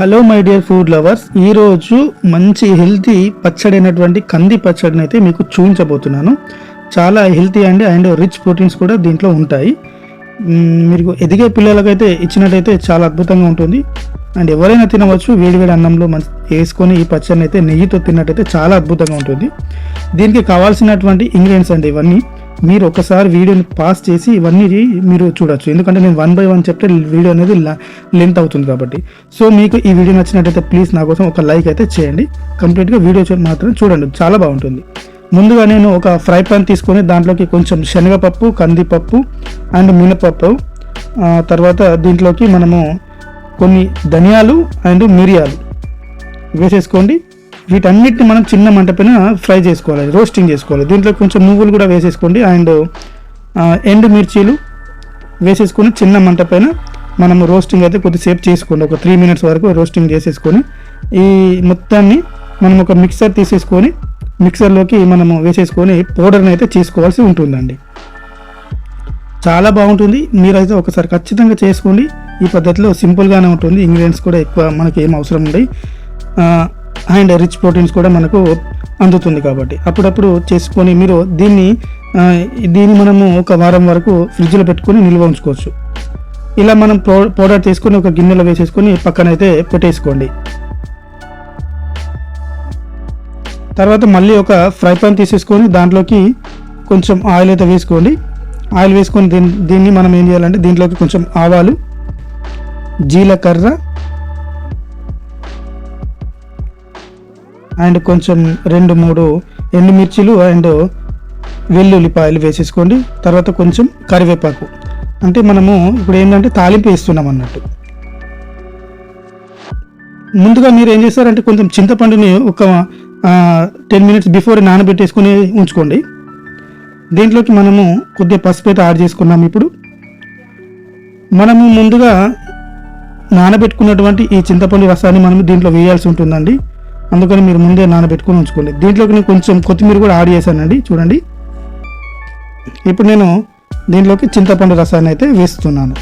Hello my dear food lovers ఈరోజు మంచి healthy పచ్చడి అయినటువంటి కంది పచ్చడిని అయితే మీకు చూపించబోతున్నాను. చాలా హెల్తీ అండి అండ్ రిచ్ ప్రోటీన్స్ కూడా దీంట్లో ఉంటాయి. మీరు ఎదిగే పిల్లలకైతే ఇచ్చినట్టయితే చాలా అద్భుతంగా ఉంటుంది. అండ్ ఎవరైనా తినవచ్చు వేడివేడి అన్నంలో మంచి వేసుకొని ఈ పచ్చడిని అయితే నెయ్యితో తిన్నట్టయితే చాలా అద్భుతంగా ఉంటుంది. దీనికి కావాల్సినటువంటి ఇంగ్రీడియంట్స్ అండి ఇవన్నీ. మీరు ఒకసారి వీడియోని పాస్ చేసి ఇవన్నీ మీరు చూడొచ్చు. ఎందుకంటే నేను వన్ బై వన్ చెప్తే వీడియో అనేది లెంత్ అవుతుంది కాబట్టి. సో మీకు ఈ వీడియో నచ్చినట్టయితే ప్లీజ్ నా కోసం ఒక లైక్ అయితే చేయండి. కంప్లీట్గా వీడియో మాత్రం చూడండి. చాలా బాగుంటుంది. ముందుగా నేను ఒక ఫ్రై పాన్ తీసుకొని దాంట్లోకి కొంచెం శనగపప్పు కందిపప్పు అండ్ మినపప్పు. తర్వాత దీంట్లోకి మనము కొన్ని ధనియాలు అండ్ మిరియాలు వేసేసుకోండి. వీటన్నిటిని మనం చిన్న మంట పైన ఫ్రై చేసుకోవాలి రోస్టింగ్ చేసుకోవాలి. దీంట్లో కొంచెం నువ్వులు కూడా వేసేసుకోండి. అండ్ ఎండు మిర్చీలు వేసేసుకొని చిన్న మంట పైన మనము రోస్టింగ్ అయితే కొద్దిసేపు చేసుకోండి. ఒక త్రీ మినిట్స్ వరకు రోస్టింగ్ చేసేసుకొని ఈ మొత్తాన్ని మనం ఒక మిక్సర్ తీసేసుకొని మిక్సర్లోకి మనము వేసేసుకొని పౌడర్ని అయితే చేసుకోవాల్సి ఉంటుందండి. చాలా బాగుంటుంది. మీరైతే ఒకసారి ఖచ్చితంగా చేసుకోండి. ఈ పద్ధతిలో సింపుల్గానే ఉంటుంది. ఇంగ్రీడియంట్స్ కూడా ఎక్కువ మనకి ఏం అవసరం ఉండవు అండ్ రిచ్ ప్రోటీన్స్ కూడా మనకు అందుతుంది కాబట్టి. అప్పుడప్పుడు చేసుకొని మీరు దీన్ని దీన్ని మనము ఒక వారం వరకు ఫ్రిడ్జ్లో పెట్టుకొని నిల్వ ఉంచుకోవచ్చు. ఇలా మనం పౌ పౌడర్ తీసుకొని ఒక గిన్నెలో వేసేసుకొని పక్కనైతే పెట్టేసుకోండి. తర్వాత మళ్ళీ ఒక ఫ్రై పాన్ తీసేసుకొని దాంట్లోకి కొంచెం ఆయిల్ అయితే వేసుకోండి. ఆయిల్ వేసుకొని దీన్ని దీన్ని మనం ఏం చేయాలంటే దీంట్లోకి కొంచెం ఆవాలు జీలకర్ర అండ్ కొంచెం రెండు మూడు ఎండుమిర్చిలు అండ్ వెల్లుల్లిపాయలు వేసేసుకోండి. తర్వాత కొంచెం కరివేపాకు. అంటే మనము ఇప్పుడు ఏంటంటే తాలింపు వేస్తున్నాం అన్నట్టు. ముందుగా మీరు ఏం చేస్తారంటే కొంచెం చింతపండుని ఒక టెన్ మినిట్స్ బిఫోర్ నానబెట్టేసుకొని ఉంచుకోండి. దీంట్లోకి మనము కొద్దిగా పసుపు అయితే యాడ్ చేసుకున్నాం ఇప్పుడు. మనము ముందుగా నానబెట్టుకున్నటువంటి ఈ చింతపండు రసాన్ని మనం దీంట్లో వేయాల్సి ఉంటుందండి. అందుకని మీరు ముందే నానబెట్టుకొని ఉంచుకోండి. దీంట్లోకి నేను కొంచెం కొత్తిమీర కూడా యాడ్ చేశానండి. చూడండి. ఇప్పుడు నేను దీంట్లోకి చింతపండు రసాన్ని అయితే వేస్తున్నాను.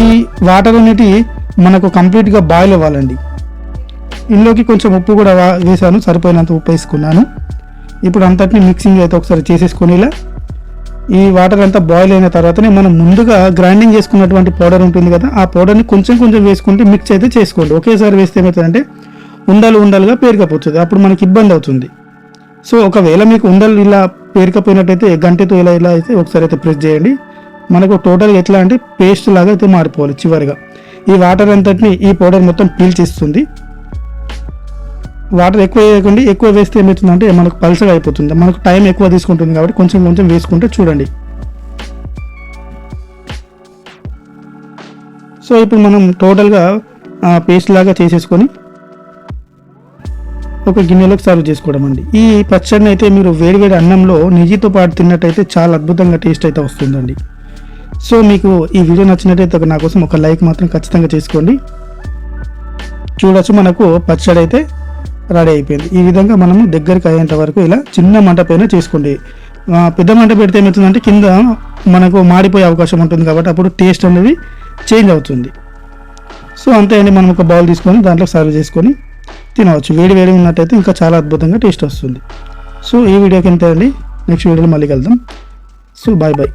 ఈ వాటర్ అనేటి మనకు కంప్లీట్గా బాయిల్ అవ్వాలండి. ఇందులోకి కొంచెం ఉప్పు కూడా వేసాను సరిపోయినంత ఉప్పు వేసుకున్నాను. ఇప్పుడు అంతటిని మిక్సింగ్ అయితే ఒకసారి చేసేసుకొని ఇలా ఈ వాటర్ అంతా బాయిల్ అయిన తర్వాతనే మనం ముందుగా గ్రైండింగ్ చేసుకున్నటువంటి పౌడర్ ఉంటుంది కదా ఆ పౌడర్ని కొంచెం కొంచెం వేసుకుంటే మిక్స్ అయితే చేసుకోండి. ఒకేసారి వేస్తే ఏమవుతుందంటే ఉండలు ఉండలుగా పేరుకపోతుంది. అప్పుడు మనకి ఇబ్బంది అవుతుంది. సో ఒకవేళ మీకు ఉండలు ఇలా పేరుకపోయినట్టయితే గంటతో ఇలా ఇలా అయితే ఒకసారి అయితే ప్రెస్ చేయండి. మనకు టోటల్గా ఎట్లా అంటే పేస్ట్ లాగా అయితే మారిపోవాలి చివరిగా. ఈ వాటర్ అంతటిని ఈ పౌడర్ మొత్తం పీల్చిస్తుంది వాటర్ ఎక్కువ వేయకండి ఎక్కువ వేస్తే ఏమవుతుందంటే మనకు పల్సగా అయిపోతుంది. మనకు టైం ఎక్కువ తీసుకుంటుంది కాబట్టి కొంచెం కొంచెం వేసుకుంటే చూడండి. సో ఇప్పుడు మనం టోటల్గా పేస్ట్ లాగా చేసేసుకొని ఒక గిన్నెలోకి సర్వ్ చేసుకోవడం అండి. ఈ పచ్చడిని అయితే మీరు వేడివేడి అన్నంలో నెయ్యితో పాటు తిన్నట్టయితే చాలా అద్భుతంగా టేస్ట్ అయితే వస్తుందండి. సో మీకు ఈ వీడియో నచ్చినట్టయితే నా కోసం ఒక లైక్ మాత్రం ఖచ్చితంగా చేసుకోండి. చూడొచ్చు మనకు పచ్చడి అయితే రెడీ అయిపోయింది. ఈ విధంగా మనము దగ్గరికి అయ్యేంత వరకు ఇలా చిన్న మంట పైన చేసుకోండి. పెద్ద మంట పెడితే ఏమవుతుందంటే కింద మనకు మాడిపోయే అవకాశం ఉంటుంది కాబట్టి అప్పుడు టేస్ట్ అనేది చేంజ్ అవుతుంది. సో అంతే అండి. మనం ఒక బౌల్ తీసుకొని దాంట్లో సర్వ్ చేసుకొని తినవచ్చు. వేడి వేడి ఉన్నట్టయితే ఇంకా చాలా అద్భుతంగా టేస్ట్ వస్తుంది. సో ఈ వీడియోకి ఎంత అండి. నెక్స్ట్ వీడియోలో మళ్ళీ కలుద్దాం. So bye bye